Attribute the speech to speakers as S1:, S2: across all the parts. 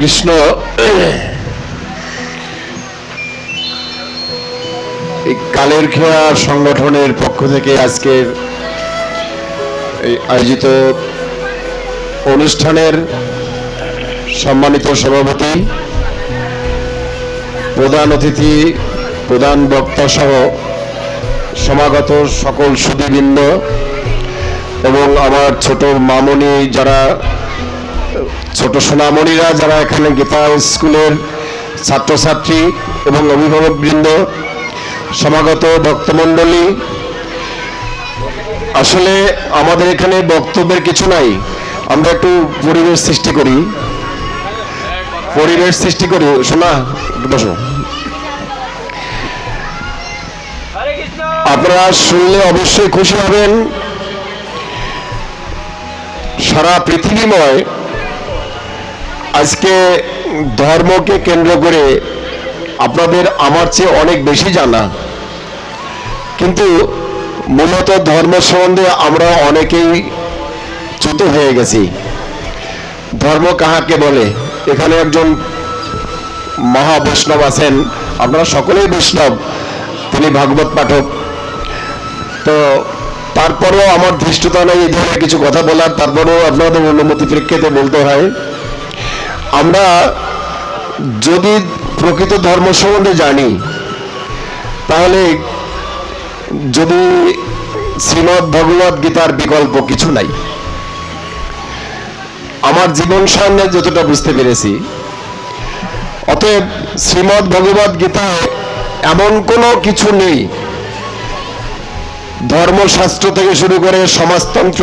S1: কৃষ্ণ। এই কালের খেয়া সংগঠনের পক্ষ থেকে আজকের এই আয়োজিত অনুষ্ঠানের সম্মানিত সভাপতি, প্রধান অতিথি, প্রধান বক্তা সহ সমাগত সকল সুদীবৃন্দ এবং আমার ছোট মামনি যারা ছোট সোনামণিরা যারা এখানে গীতা স্কুলের ছাত্রছাত্রী এবং অভিভাবকবৃন্দ, সমাগত ভক্তমণ্ডলী, আসলে আমাদের এখানে বক্তব্যের কিছু নাই। আমরা একটু পরিবেশ সৃষ্টি করি। পরিবেশ সৃষ্টি করি। শোনা বসো। আপনারা শুনলে অবশ্যই খুশি হবেন। সারা পৃথিবীময় আজকে ধর্মকে কেন্দ্র করে আপনাদের আমার চেয়ে অনেক বেশি জানা। কিন্তু মূলত ধর্ম সম্বন্ধে আমরা অনেকেই চ্যুত হয়ে গেছি। ধর্ম কাহাকে বলে? এখানে একজন মহা বৈষ্ণব আছেন। আপনারা সকলেই বৈষ্ণব। তিনি ভাগবত পাঠক। তো তারপরেও আমার ধৃষ্টতা নেই এই ধরনের কিছু কথা বলার। তারপরেও আপনাদের অনুমতি প্রেক্ষিতে বলতে হয়। আমরা যদি প্রকৃত ধর্ম সম্বন্ধে জানি, তাহলে যদি শ্রীমৎ ভগবত গীতার বিকল্প কিছু নাই। আমার জীবন সামনে যতটা বুঝতে পেরেছি, অতএব শ্রীমৎ ভগবত গীতায় এমন কোনো কিছু নেই। ধর্মশাস্ত্র থেকে শুরু করে সমাজতন্ত্র,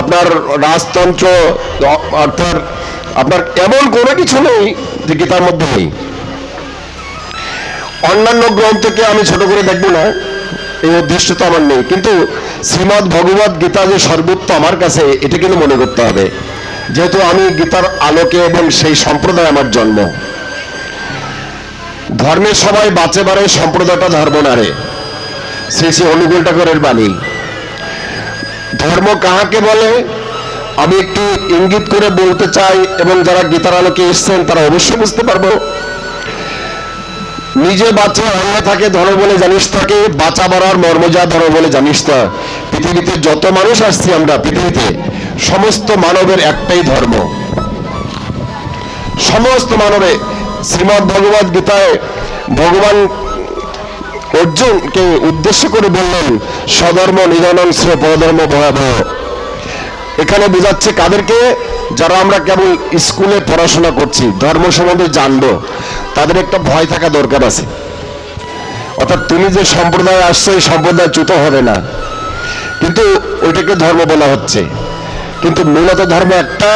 S1: আপনার রাজতন্ত্র, অর্থাৎ আপনার এমন কোনো কিছু নেই যে গীতার মধ্যে নেই। অন্যান্য গ্রন্থকে আমি ছোট করে দেখব না, এই উদ্দেশ্য তো আমার নেই। কিন্তু শ্রীমৎ ভগবত গীতা যে সর্বোত্ত আমার কাছে, এটা কিন্তু মনে করতে হবে। যেহেতু আমি গীতার আলোকে এবং সেই সম্প্রদায় আমার জন্ম। ধর্মের সবাই বাঁচে বাড়ে সম্প্রদায়টা ধর্ম নারে শ্রী শ্রী অনুকূল ঠাকুরের বাণী। ধর্ম কাহাকে বলে? আমি একটু ইঙ্গিত করে বলতে চাই, এবং যারা গীতার আলোকে এসছেন, তারা অবশ্যই বুঝতে পারব। নিজে বাঁচে অন্য থাকে ধর্ম বলে জানিস থাকে বাঁচা বাড়ার মর্ম যা ধর্ম বলে জানিস তা। পৃথিবীতে যত মানুষ আসছি আমরা, পৃথিবীতে সমস্ত মানবের একটাই ধর্ম। সমস্ত মানবে। শ্রীমৎ ভগবত গীতায় ভগবান অর্জুনকে উদ্দেশ্য করে বললেন, স্বধর্ম নিধনং শ্রেয় পরধর্ম ভয়াবহ। এখানে বোঝাচ্ছে কাদেরকে, যারা আমরা কেবল স্কুলে পড়াশোনা করছি, ধর্ম সম্বন্ধে জানব, তাদের একটা ভয় থাকা দরকার আছে। অর্থাৎ তুমি যে সম্প্রদায় আসছো, এই সম্প্রদায় চ্যুত হবে না। কিন্তু ওইটাকে ধর্ম বলা হচ্ছে। কিন্তু মূলত ধর্ম একটা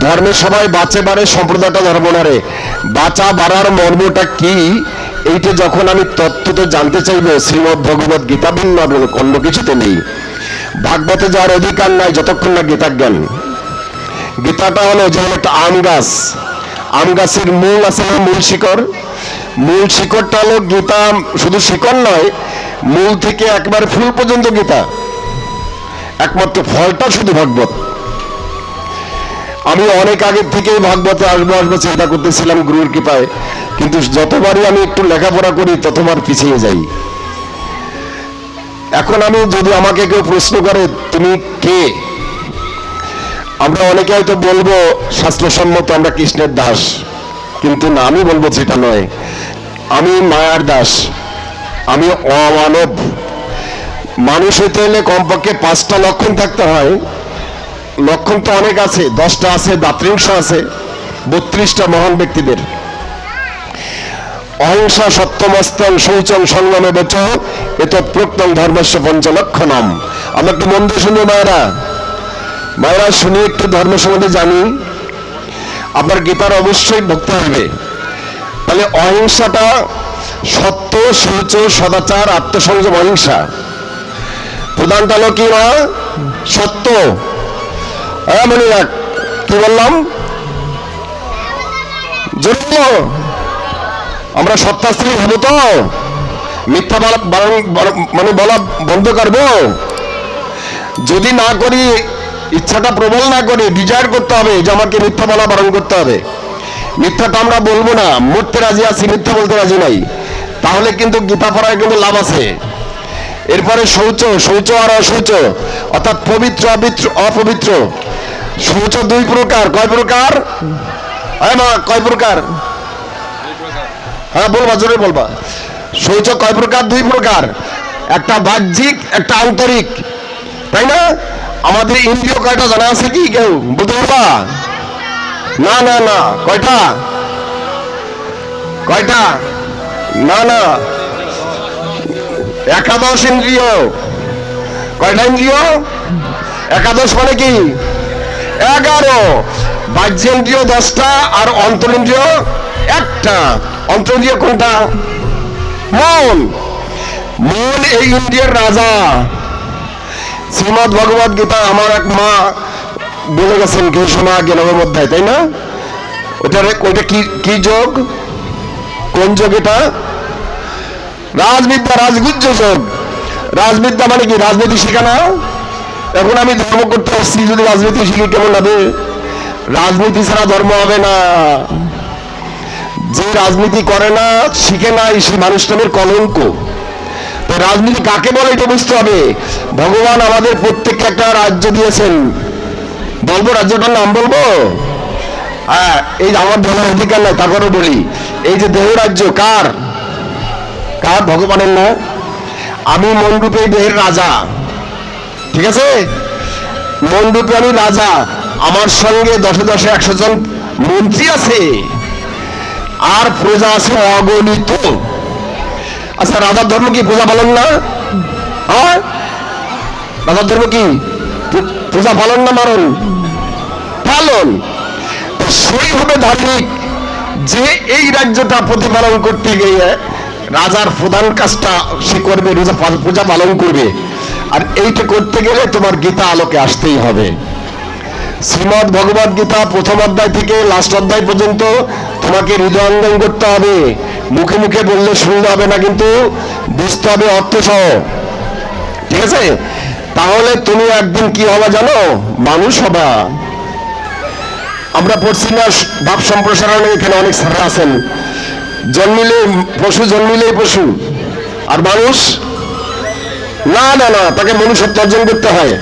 S1: ধর্মের সবাই বাঁচে বাড়ে, সম্প্রদায়টা ধর্ম না রে। বাঁচা বাড়ার মর্মটা কি? এইটা যখন আমি তত্ত্বতে জানতে চাইব, শ্রীমদ ভগবত গীতা ভিন্ন অন্য কিছুতে নেই। ভাগবতে যাওয়ার অধিকার নাই, যতক্ষণ না গীতা জ্ঞান। গীতাটা হলো যেমন একটা আম গাছ। আম গাছের মূল আছে না মূল শিকড়। মূল শিকড়টা হলো গীতা শুধু শিকড় নয়, মূল থেকে একবার ফুল পর্যন্ত গীতা। একমাত্র ফলটা শুধু ভাগবত। আমি অনেক আগে থেকেই ভাগবতে আসব আসব চিন্তা করতেছিলাম গুরুর কৃপায়, কিন্তু যতবারই আমি একটু লেখাপড়া করি, ততবার পিছিয়ে যাই। এখন আমি যদি আমাকে কেউ প্রশ্ন করে, তুমি কে? আমরা অনেকে হয়তো বলব, শাস্ত্রসম্মত আমরা কৃষ্ণের দাস। কিন্তু না, আমি বলব সেটা নয়। আমি মায়ার দাস। আমি অমানব। মানুষ হইতে হলে কমপক্ষে পাঁচটা লক্ষণ থাকতে হয়। লক্ষণ তো অনেক আছে। দশটা আছে দাত্রিংশ আছে। বত্রিশটা মহান ব্যক্তিদের। অহিংসা সত্যমস্তং শৌচং সংগ্রামে বেচ এত প্রক্তং ধর্মস্য পঞ্চলক্ষণম। আমরা একটু মন্দ শুনি মায়েরা। মায়েরা, শুনি, একটু ধর্ম সম্বন্ধে জানি। আপনার গীতার অবশ্যই ভক্তি হবে। তাহলে অহিংসাটা সত্য, শৌচ, সদাচার, আত্মসংযম, অহিংসা। প্রধানটা হলো কি না সত্য। হ্যাঁ মনে রাখ কি বললাম? বলো। আমরা সত্যাস্ত্রী হব তো? মিথ্যা মানে বলা বন্ধ করব? যদি না করি, ইচ্ছাটা প্রবল না করি ডিজায়ার করতে হবে, যে আমাকে মিথ্যা বলা বারণ করতে হবে। মিথ্যাটা আমরা বলব না, মরতে রাজি আছি, মিথ্যা বলতে রাজি নাই। তাহলে কিন্তু গীতা পড়ায় কিন্তু লাভ আছে। এরপরে শৌচ শৌচ আর অশৌচ, অর্থাৎ পবিত্র, অবিত্র, অপবিত্র। শৌচ দুই প্রকার, কয় প্রকার? কয় প্রকার? হ্যাঁ বলবা, জোরে বলবা। শৌচ কয় প্রকার? দুই প্রকার। একটা বাহ্যিক, একটা আন্তরিক। তাই না? আমাদের ইন্দ্রিয় কয়টা জানা আছে কি কেউ? বলতে পারবা? না না না। কয়টা? কয়টা? না না। একাদশ ইন্দ্রিয়। কয়টা ইন্দ্রিয়? একাদশ মানে কি? এগারো। বাহ্যেন্দ্রিয় দশটা আর অন্তরেন্দ্রিয় একটা। অন্তরেন্দ্রিয় কোনটা মন। মন এই ইন্দ্রিয়ার রাজা। শ্রীমদ ভগবত গীতা আমার এক মা বলে গেছেন কেউ শোনা জ্ঞানের মধ্যে তাই না? ওটার ওইটা কি কি যোগ? কোন যোগ এটা? রাজবিদ্যা, রাজগুজ্জ যোগ। রাজবিদ্যা মানে কি? রাজনীতি শেখানো। এখন আমি ধর্ম করতে আসছি, যদি রাজনীতি শিখি কেমন হবে? রাজনীতি ছাড়া ধর্ম হবে না। যে রাজনীতি করে না, শিখে না সেই মানুষটাদের কলঙ্ক। তো রাজনীতি কাকে বলে এটা বুঝতে হবে? ভগবান আমাদের প্রত্যেককে একটা রাজ্য দিয়েছেন। বলব রাজ্যটার নাম বলব? হ্যাঁ এই আমার ধর্মের অধিকার নাই তারপরে বলি? এই যে দেহ রাজ্য, কার? কার ভগবানের না আমি মনরূপে দেহের রাজা। ঠিক আছে? মনরূপে আমি রাজা। আমার সঙ্গে দশে দশে একশো জন মন্ত্রী আছে। আর প্রজা আছে অগণিত। আচ্ছা রাজার ধর্ম কি প্রজা পালন না? রাজার ধর্ম কি? প্রজা পালন না মারণ? পালন। সেই হবে ধার্মিক। যে এই রাজ্যটা প্রতিপালন করতে গিয়ে রাজার প্রধান কাজটা সে করবে রোজা পূজা পালন করবে। আর এইটা করতে গেলে তোমার গীতা আলোকে আসতেই হবে। শ্রীমদ ভগবত গীতা প্রথম অধ্যায় থেকে লাস্ট অধ্যায় পর্যন্ত তোমাকে হৃদয়ঙ্গম করতে হবে। মুখে মুখে বললে শুনতে হবে না কিন্তু বুঝতে হবে অর্থ সহ। ঠিক আছে? তাহলে তুমি একদিন কি হবা জানো? মানুষ হবা। আমরা পড়ছি না ভাব সম্প্রসারণে, এখানে অনেক স্যার আছেন। জন্মিলে পশু, জন্মিলেই পশু। আর মানুষ? না না না, তাকে মনুষ্যত্ব অর্জন করতে হয়।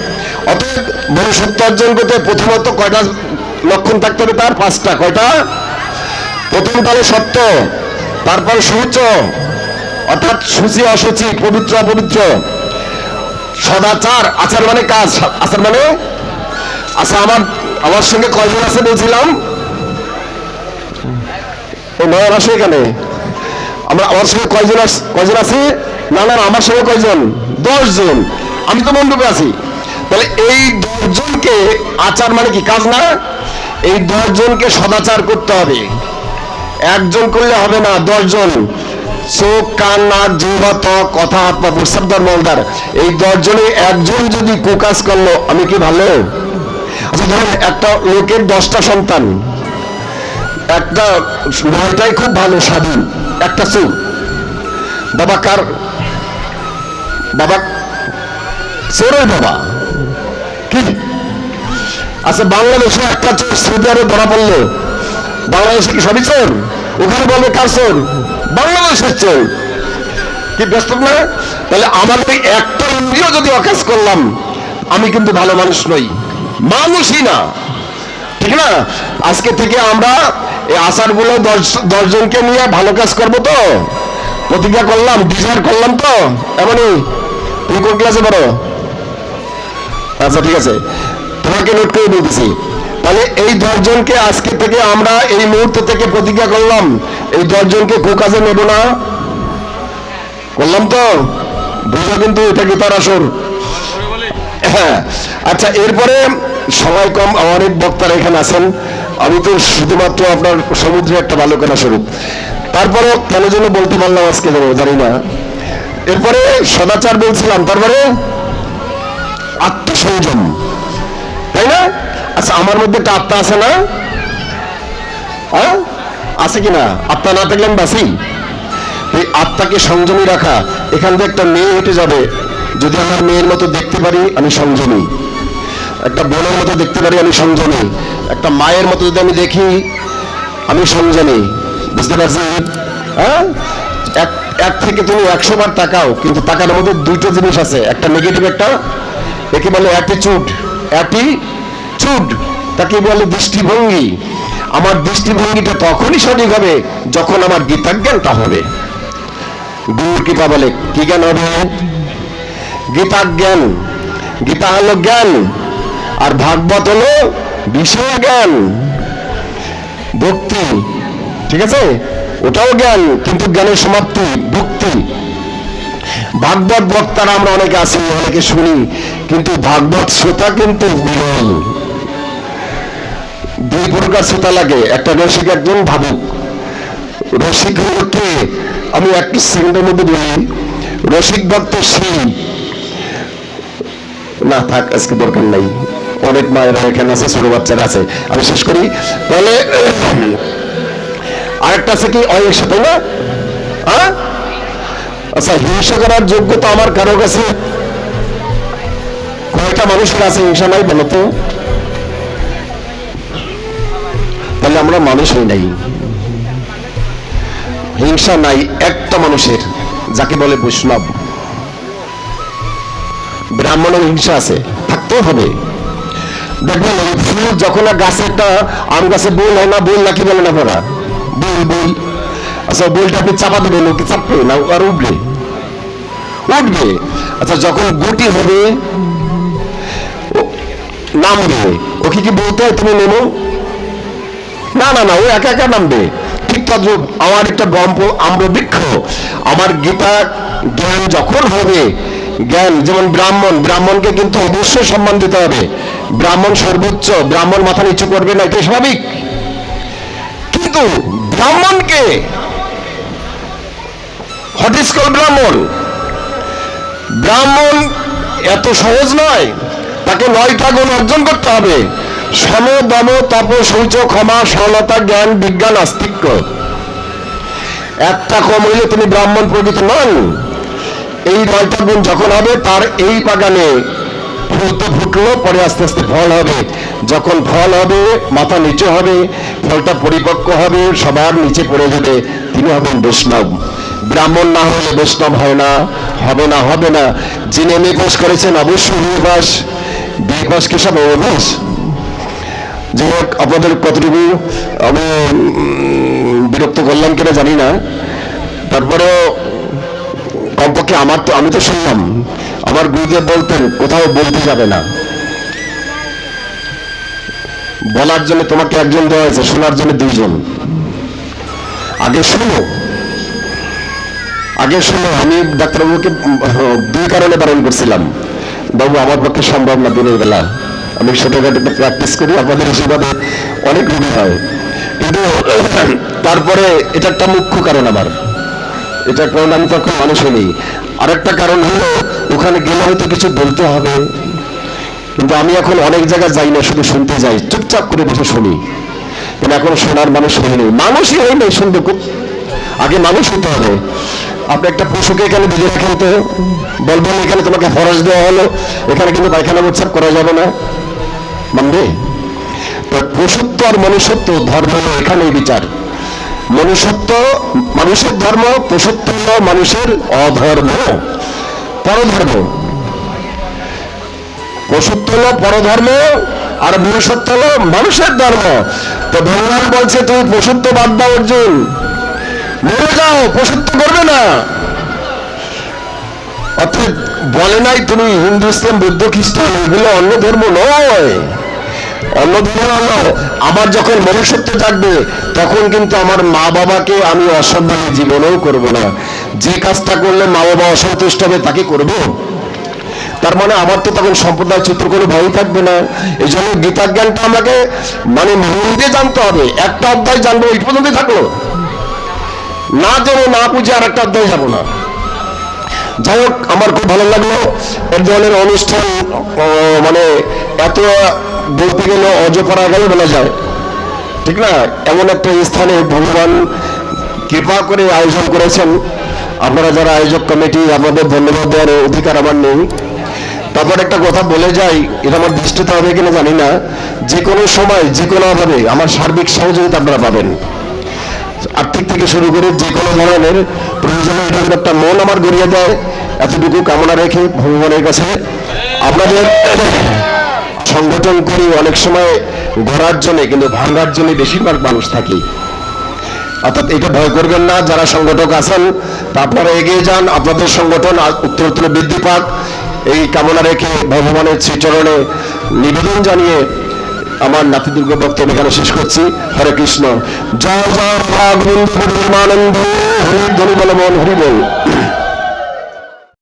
S1: অতএব মনুষ্যত্ব অর্জন করতে প্রথমত কয়টা লক্ষণ থাকতে হবে তার? পাঁচটা। কয়টা? প্রথম তাহলে সত্য, তারপর সূচ, অর্থাৎ সূচি অসুচি, পবিত্র অপবিত্র। সদাচার, আচার মানে কাজ। আচার মানে? আচ্ছা আমার আমার সঙ্গে কয়জন আছে বলছিলাম? ও নয় আসে এখানে। আমরা, আমার সঙ্গে কয়জন কয়জন আছে? না না আমার সঙ্গে কয়জন? দশ জন আমি তো মণ্ডপে আছি। তাহলে এই দশজনকে আচার মানে কি কাজ না? এই দশজনকে সদাচার করতে হবে। একজন করলে হবে না, দশজন। চোখ, কান, নাক, জিহ্বা, ত্বক, কথা, হাত, পা প্রস্তাব ধর মলদার এই দশজনে একজন যদি কুকাজ করল, আমি কি ভালো? আচ্ছা একটা লোকের দশটা সন্তান। একটা নয়টাই খুব ভালো, স্বাধীন। একটা চোখ বাবা কার? বাবা, চোরের বাবা। আচ্ছা বাংলাদেশে একটা চোর সৌদি আরবে ধরা পড়ল। বাংলাদেশে কি সবই চোর? ওখানে বলবে কার চোর? বাংলাদেশের চোর। কি ব্যস্ত না? তাহলে আমার ওই একটা ইন্দ্রিয় যদি অকাজ করলাম, আমি কিন্তু ভালো মানুষ নই, মানুষই না। ঠিক না? আজকে থেকে আমরা এই আচারগুলো দশ দশজনকে নিয়ে ভালো কাজ করব তো? প্রতিজ্ঞা করলাম ডিজায়ার করলাম তো? এমনই? তুমি কোন ক্লাসে পড়ো? আচ্ছা ঠিক আছে। তোমাকে নোট করে বলতেছি। তাহলে এই দশজনকে আজকে থেকে আমরা এই মুহূর্ত থেকে প্রতিজ্ঞা করলাম। এই দশজনকে কাজে নেব না। করলাম তো? বুঝো কিন্তু এটা কি তার আসর হ্যাঁ। আচ্ছা এরপরে সময় কম, অনেক বক্তারা এখানে আছেন। আমি তো শুধুমাত্র আপনার সমুদ্রে একটা বালকেরা স্বরূপ তারপরে কেন যেন বলতে পারলাম আজকে জানি না। এরপরে সদাচার বলছিলাম, তারপরে আত্মসংযম তাই না? আচ্ছা আমার মধ্যে একটা আত্মা আছে না? হ্যাঁ? আছে কি না? আত্মা না থাকলে আমি বাসি এই আত্মাকে সংযমী রাখা, এখান থেকে একটা মেয়ে হেঁটে যাবে। যদি আমার মেয়ের মতো দেখতে পারি, আমি সংযমী। একটা বোনের মতো দেখতে পারি, আমি সংযমী। একটা মায়ের মতো যদি আমি দেখি, আমি সংযমী। বুঝতে পারছি হ্যাঁ? এক থেকে তুমি একশো বার তাকাও, কিন্তু তাকার মধ্যে দুইটা জিনিস আছে। একটা নেগেটিভ একটা একে বলে অ্যাটিচিউড অ্যাটিচিউড তাকে বলে দৃষ্টিভঙ্গি। আমার দৃষ্টিভঙ্গিটা তখনই সঠিক হবে যখন আমার গীতাজ্ঞানটা হবে। গুরুর কৃপা বলে, কি জ্ঞান হবে? গীতা জ্ঞান গীতা হলো জ্ঞান আর ভাগবত হলো বিষয় জ্ঞান ভক্তি, ঠিক আছে? ওটাও জ্ঞান, কিন্তু জ্ঞানের সমাপ্তি ভক্তি। ভাগবত বক্তারা আমরা অনেকে আছি, অনেকে শুনি, কিন্তু ভাগবত শ্রোতা কিন্তু বিরল। দুই প্রকার শ্রোতা লাগে, একটা রসিক একজন ভাবুক। রসিক হলো কে? আমি একটি সেকেন্ডের মধ্যে বলি, রসিক ভক্ত সেই না, থাক, আজকে দরকার নাই। অনেক মায়েরা এখানে আছে, ছোট বাচ্চারা আছে। আমি শেষ করি। তাহলে, আরেকটা আছে কি? অহিংসা সাথে না? হ্যাঁ? আচ্ছা হিংসা করার যোগ্যতা আমার কারও কাছে কয়টা মানুষের আছে হিংসা নাই বলো তো? তাহলে আমরা মানুষ হই নাই। হিংসা নাই একটা মানুষের, যাকে বলে বৈষ্ণব। ব্রাহ্মণের হিংসা আছে, থাকতেও হবে। দেখবেন ফুল যখন গাছে একটা আম গাছে বই হয় না বই নাকি বলে না আপনারা? বই বই আচ্ছা বইটা আপনি চাপা দেবেন, ওকে চাপবে না আর উঠবে। উঠবে। আচ্ছা যখন গুটি হবে নামবে। ওকে কি বলতে তুমি নেমো? না না না, ও একা একা নামবে। ঠিক আমার একটা গম্প আম্র বৃক্ষ। আমার গীতা জ্ঞান যখন হবে, জ্ঞান, যেমন ব্রাহ্মণ, ব্রাহ্মণকে কিন্তু অবশ্যই সম্মান দিতে হবে। ব্রাহ্মণ সর্বোচ্চ, ব্রাহ্মণ মাথা নিচু করবে না, এটাই স্বাভাবিক। কিন্তু ব্রাহ্মণকে হোয়াট ইজ কল ব্রাহ্মণ ব্রাহ্মণ এত সহজ নয়। তাকে নয়টা গুণ অর্জন করতে হবে। সম দম তপ শৌচ ক্ষমা, সরলতা, জ্ঞান, বিজ্ঞান, আস্তিক্য। একটা কম হইলে তিনি ব্রাহ্মণ প্রকৃত নন। এই নয়টা গুণ যখন হবে, তার এই বাগানে ফুল তো ফুটলো, পরে আস্তে আস্তে ফল হবে। যখন ফল হবে, মাথা নিচু হবে, ফলটা পরিপক্ক হবে, সবার নিচে পড়ে যাবে। তিনি হবেন বৈষ্ণব। ব্রাহ্মণ না হলে বৈষ্ণব হয় না, হবে না হবে না। যিনি এম করেছেন অবশ্যই বিএ পাস কি সব অভ্যাস যাই হোক, আপনাদের কতটুকু আমি বিরক্ত করলাম কিনা জানি না। তারপরেও কমপক্ষে আমার তো, আমি তো শুনলাম। আমার গুরুদেব বলতেন, কোথাও বলতে যাবে না। বলার জন্য তোমাকে একজন দেওয়া হয়েছে, শোনার জন্য দুইজন। আগে শুনো। আগে শুনো আমি ডাক্তারবাবুকে দুই কারণে বারণ করছিলাম। বাবু, আমার পক্ষে সম্ভব না দিনের বেলা। আমি ছোটখাটো একটা প্র্যাকটিস করি, আপনাদের আশীর্বাদে অনেক রোগী হয়। কিন্তু, তারপরে এটা একটা মুখ্য কারণ আমার। এটা কারণ আমি তখন মানুষ হইনি। আরেকটা কারণ হলো, ওখানে গেলে হয়তো কিছু বলতে হবে। কিন্তু আমি এখন অনেক জায়গায় যাই না, শুধু শুনতে যাই, চুপচাপ করে বসে শুনি। কিন্তু এখন শোনার মানুষ হয়নি। মানুষই হয় নাই শুনবে খুব আগে মানুষ হতে হবে। আপনি একটা পশুকে এখানে বুঝে রাখেন তো বলবেন, এখানে তোমাকে ফরজ দেওয়া হলো। এখানে কিন্তু পায়খানা প্রস্রাব করা যাবে না। মানবে? পশুত্ব আর মনুষ্যত্ব, ধর্ম এখানেই বিচার। মনুষ্যত্ব মানুষের ধর্ম, পশুত্ব মানুষের অধর্ম, পরধর্ম। পশুত্ব হলো পরধর্ম আর মনুষ্যত্ব হলো মানুষের ধর্ম। তো ভগবান বলছে, তুমি পশুত্ব বাদ দাও, অর্জুন। মরে যাও পশুত্ব করবে না। অর্থাৎ বলে নাই তুমি হিন্দু, ইসলাম, বৌদ্ধ, খ্রিস্টান, এগুলো অন্য ধর্ম নয়। অন্য ধর্ম হলো আমার যখন মনুষ্যত্ব থাকবে তখন কিন্তু আমার মা বাবাকে আমি অসম্মানী জীবনেও করব না। যে কাজটা করলে মা বাবা অসন্তুষ্ট হবে, তাকে করব। তার মানে আমার তো তখন সম্প্রদায় চিত্র কোনো ভয় থাকবে না। এই জন্য গীতা জ্ঞানটা আমাকে মানে মন দিয়ে জানতে হবে। একটা অধ্যায় জানব, এই পর্যন্তই থাকল। না জেনে না বুঝে আর একটা অধ্যায় যাব না। যাই হোক, আমার খুব ভালো লাগল। এর ধরনের অনুষ্ঠান মানে এত বলতে গেলে অজপাড়া গেলে বলা যায়। ঠিক না? এমন একটা স্থানে ভগবান কৃপা করে আয়োজন করেছেন। আপনারা যারা আয়োজক কমিটি, আপনাদের ধন্যবাদ দেওয়ার অধিকার আমার নেই। তারপর একটা কথা বলে যাই, এটা আমার দৃষ্টিতে হবে কিনা জানি না। যে কোনো সময়, যে কোনো ভাবে আমার সার্বিক সহযোগিতা আপনারা পাবেন। আর্থিক থেকে শুরু করে যে কোনো ধরনের প্রয়োজনে এটা একটা মন আমার গড়িয়ে দেয়। এতটুকু কামনা রেখে ভগবানের কাছে আপনাদের সংগঠন করি, অনেক সময় ঘোরার জন্য কিন্তু ভাঙার জন্য বেশিরভাগ মানুষ থাকি। অর্থাৎ এটা ভয় করবেন না, যারা সংগঠক আছেন, তা আপনারা এগিয়ে যান, আপনাদের সংগঠন আর উত্তরোত্তর বৃদ্ধি পাক। এই কামনা রেখে ভগবানের শ্রীচরণে নিবেদন জানিয়ে আমার নাতি দুর্গ বক্তব্য এখানে শেষ করছি। হরে কৃষ্ণ। জয় জয় পূর্ণিমানন্দ হরি বল হরি বল।